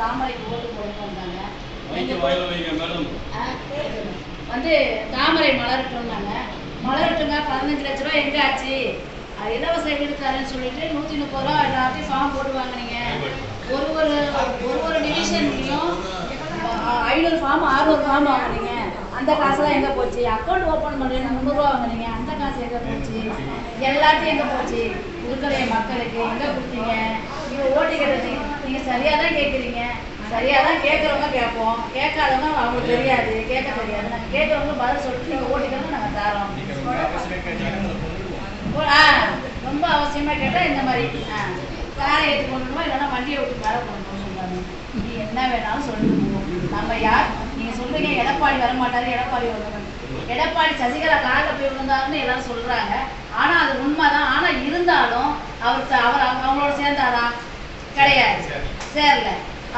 தாமரைக்கு ஓட்டு போடணும் வந்தாங்க. வந்து தாமரை மலரட்டும்னாங்க மலரட்டுங்க பதினஞ்சு லட்ச ரூபா எங்க ஆச்சு? அது இலவச வீடு தரேன்னு சொல்லிட்டு நூத்தி முப்பது ரூபா எல்லாத்தையும் ஃபார்ம் போட்டு வாங்குனீங்க. ஒரு ஒரு ஒரு ஒரு டிவிஷன்லையும் ஐநூறு ஃபார்ம் அறுநூறு ஃபார்ம் வாங்குனீங்க. அந்த காசுலாம் எங்க போச்சு? அக்கௌண்ட் ஓபன் பண்ணுறீங்க முந்நூறுரூவா வாங்குனீங்க. அந்த காசு எங்க போச்சு? எல்லாத்தையும் எங்க போச்சு? கொடுக்குற மக்களுக்கு எங்க கொடுத்தீங்க? நீங்க ஓட்டு கேட்டது நீங்க சரியா தான் கேட்குறீங்க சரியா தான் கேட்குறவங்க கேட்போம். கேட்காதவங்க அவங்களுக்கு தெரியாது. கேட்க தெரியாது. நாங்கள் கேட்குறவங்க பதில் சொல்லிட்டு நீங்கள் ஓட்டிக்கிறவங்க நாங்கள் தரோம். ரொம்ப அவசியமா கேட்டா இந்த மாதிரி காரை ஏற்றி கொண்டுமா இல்லைன்னா வண்டியை விட்டு மேலே கொண்டு சொல்றாங்க. நீ என்ன வேணாலும் சொல்லிட்டு நம்ம யார் நீங்க சொல்றீங்க எடப்பாடி வர மாட்டாரு எடப்பாடி வரணும் எடப்பாடி சசிகலா காலில் போய் விழுந்தாருன்னு எல்லாரும் சொல்றாங்க. ஆனா அது உண்மைதான். ஆனா இருந்தாலும் அவர் அவர் அவங்க- அவங்களோட சேர்ந்தாரா? கிடையாது. சேரல.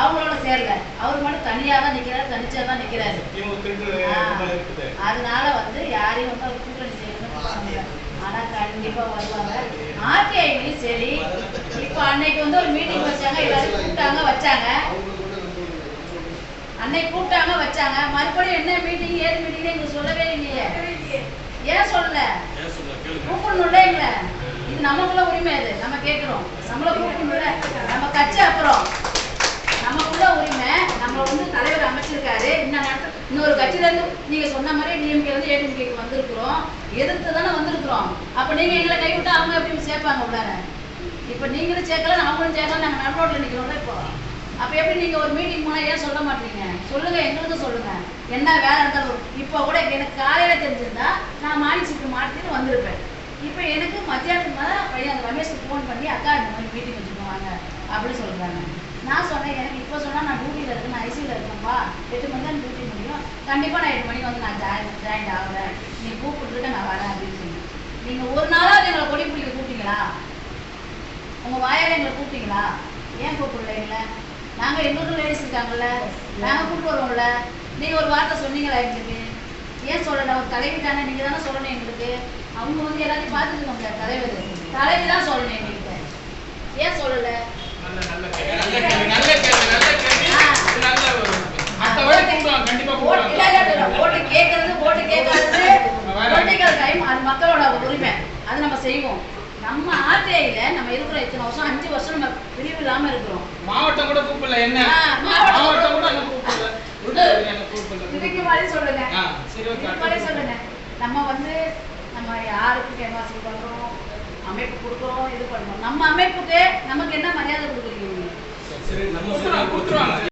அவங்களோட சேரல. அவர் மட்டும் தனியா தான் நிக்கிறாரு. தனிச்சா தான் நிக்கிறாரு. அதனால வந்து யாரையும் வந்து அவர் கூட்டணி செய்யணும்னு. ஆனா கண்டிப்பா வருவாங்க. ஆர்டிஐலையும் சரி. இப்ப அன்னைக்கு வந்து ஒரு மீட்டிங் வச்சாங்க. எல்லாரும் கூப்பிட்டாங்க வச்சாங்க. அன்னைக்கு கூப்பிட்டாங்க வச்சாங்க. மறுபடியும் என்ன மீட்டிங் ஏது மீட்டிங் எங்களுக்கு சொல்லவே இல்லையே. ஏன் சொல்லல? கூப்பிடணும்ல எங்களை. இது நமக்குள்ள உரிமை அது. நம்ம கேட்கிறோம். நம்மள கூப்பிடணும்ல. நம்ம கட்சி அப்புறம் நமக்குள்ள உரிமை நம்ம வந்து தலைவர் அமைச்சிருக்காரு இன்னும் நேரத்துல இன்னொரு நீங்கள் இருந்து நீங்க சொன்ன மாதிரி டிஎம்கே வந்து ஏடிஎம்கேக்கு வந்திருக்கிறோம் எதிர்த்து தானே வந்திருக்கிறோம். அப்போ நீங்க எங்களை கைவிட்டு அவங்க எப்படி சேர்ப்பாங்க உள்ளார? இப்போ நீங்களும் சேர்க்கல அவங்களும் சேர்க்கல நாங்க நடுரோட்ல நிற்கிறோம்ல இப்போ. அப்ப எப்படி நீங்க ஒரு மீட்டிங் போனா ஏன் சொல்ல மாட்டீங்க? சொல்லுங்க எங்களுக்கு சொல்லுங்க. என்ன வேலை இருந்தாலும் இப்போ கூட எனக்கு காலையில தெரிஞ்சிருந்தா நான் மானிச்சுக்கு மாட்டிட்டு வந்திருப்பேன். இப்போ எனக்கு மத்தியானத்துக்கு மேலே பையன் அந்த ரமேஷ்க்கு ஃபோன் பண்ணி அக்கா இந்த மாதிரி மீட்டிங் வச்சுக்கோங்க அப்படின்னு சொல்றாங்க. நான் சொன்னேன் எனக்கு இப்போ சொன்னால் நான் டியூட்டியில் இருக்கேன் நான் ஐசியில் இருக்கேன்ப்பா எட்டு மணி தான் டியூட்டி முடியும். கண்டிப்பாக நான் எட்டு மணிக்கு வந்து நான் ஜாயின் ஜாயின் ஆகுறேன் நீ கூப்பிட்டுருக்க நான் வரேன் அப்படின்னு சொன்னேன். நீங்கள் ஒரு நாளாவது எங்களை கொடி பிடிக்க கூப்பிட்டீங்களா? உங்கள் வாயால் எங்களை கூப்பிட்டீங்களா? ஏன் கூப்பிடல எங்களை? நாங்கள் எங்களுக்கு லேடிஸ் இருக்காங்கல்ல. நாங்கள் கூப்பிட்டு வருவோம்ல. நீங்கள் ஒரு வார்த்தை சொன்னீங்களா எங்களுக்கு? ஏன் சொல்லலை? ஒரு தலைவி தானே நீங்கள் தானே சொல்லணும் எங்களுக்கு. அவங்க வந்து எல்லாத்தையும் பார்த்துருக்க முடியாது தலைவர். தலைவி தான் சொல்லணும் எங்களுக்கு. ஏன் சொல்லலை? ஓட்டு கேட்கறது ஓட்டு கேட்காதது. பொலிட்டிக்கல் டைம் அது மக்களோட உரிமை. அது நம்ம செய்வோம். நம்ம ஆர்டிஐல நம்ம இருக்கிற இத்தனை வருஷம் அஞ்சு வருஷம் நம்ம பிரிவு இல்லாம இருக்கிறோம். மாவட்டம் கூட கூப்பிடல என்ன? மாவட்டம் கூட கூப்பிடல. இதுக்கு மாதிரி சொல்லுங்க. இதுக்கு மாதிரி சொல்லுங்க. நம்ம வந்து நம்ம யாருக்கு கேன்வாசிங் பண்றோம்? அமைப்பு கொடுக்குறோம் இது பண்றோம். நம்ம